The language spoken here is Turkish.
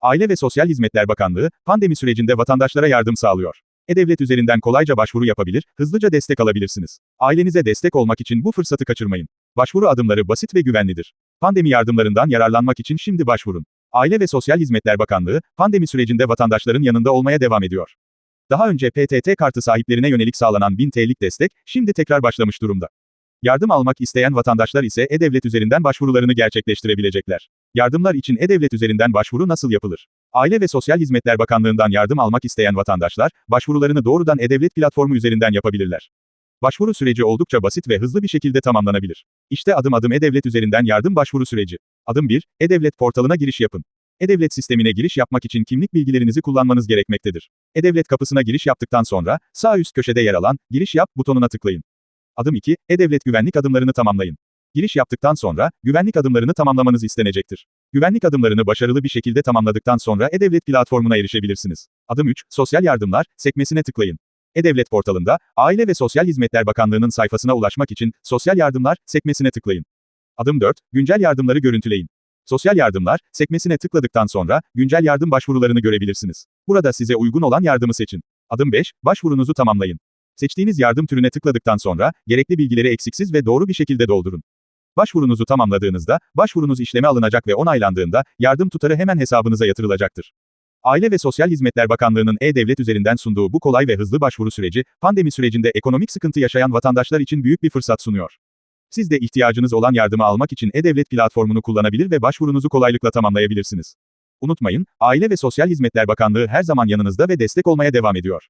Aile ve Sosyal Hizmetler Bakanlığı, pandemi sürecinde vatandaşlara yardım sağlıyor. E-Devlet üzerinden kolayca başvuru yapabilir, hızlıca destek alabilirsiniz. Ailenize destek olmak için bu fırsatı kaçırmayın. Başvuru adımları basit ve güvenlidir. Pandemi yardımlarından yararlanmak için şimdi başvurun. Aile ve Sosyal Hizmetler Bakanlığı, pandemi sürecinde vatandaşların yanında olmaya devam ediyor. Daha önce PTT kartı sahiplerine yönelik sağlanan 1000 TL'lik destek, şimdi tekrar başlamış durumda. Yardım almak isteyen vatandaşlar ise E-Devlet üzerinden başvurularını gerçekleştirebilecekler. Yardımlar için E-Devlet üzerinden başvuru nasıl yapılır? Aile ve Sosyal Hizmetler Bakanlığı'ndan yardım almak isteyen vatandaşlar, başvurularını doğrudan E-Devlet platformu üzerinden yapabilirler. Başvuru süreci oldukça basit ve hızlı bir şekilde tamamlanabilir. İşte adım adım E-Devlet üzerinden yardım başvuru süreci. Adım 1, E-Devlet portalına giriş yapın. E-Devlet sistemine giriş yapmak için kimlik bilgilerinizi kullanmanız gerekmektedir. E-Devlet kapısına giriş yaptıktan sonra, sağ üst köşede yer alan, Giriş yap butonuna tıklayın. Adım 2, E-Devlet güvenlik adımlarını tamamlayın. Giriş yaptıktan sonra, güvenlik adımlarını tamamlamanız istenecektir. Güvenlik adımlarını başarılı bir şekilde tamamladıktan sonra E-Devlet platformuna erişebilirsiniz. Adım 3, Sosyal Yardımlar, sekmesine tıklayın. E-Devlet portalında, Aile ve Sosyal Hizmetler Bakanlığı'nın sayfasına ulaşmak için, Sosyal Yardımlar, sekmesine tıklayın. Adım 4, Güncel yardımları görüntüleyin. Sosyal yardımlar, sekmesine tıkladıktan sonra, güncel yardım başvurularını görebilirsiniz. Burada size uygun olan yardımı seçin. Adım 5, başvurunuzu tamamlayın. Seçtiğiniz yardım türüne tıkladıktan sonra, gerekli bilgileri eksiksiz ve doğru bir şekilde doldurun. Başvurunuzu tamamladığınızda, başvurunuz işleme alınacak ve onaylandığında, yardım tutarı hemen hesabınıza yatırılacaktır. Aile ve Sosyal Hizmetler Bakanlığı'nın E-Devlet üzerinden sunduğu bu kolay ve hızlı başvuru süreci, pandemi sürecinde ekonomik sıkıntı yaşayan vatandaşlar için büyük bir fırsat sunuyor. Siz de ihtiyacınız olan yardımı almak için E-Devlet platformunu kullanabilir ve başvurunuzu kolaylıkla tamamlayabilirsiniz. Unutmayın, Aile ve Sosyal Hizmetler Bakanlığı her zaman yanınızda ve destek olmaya devam ediyor.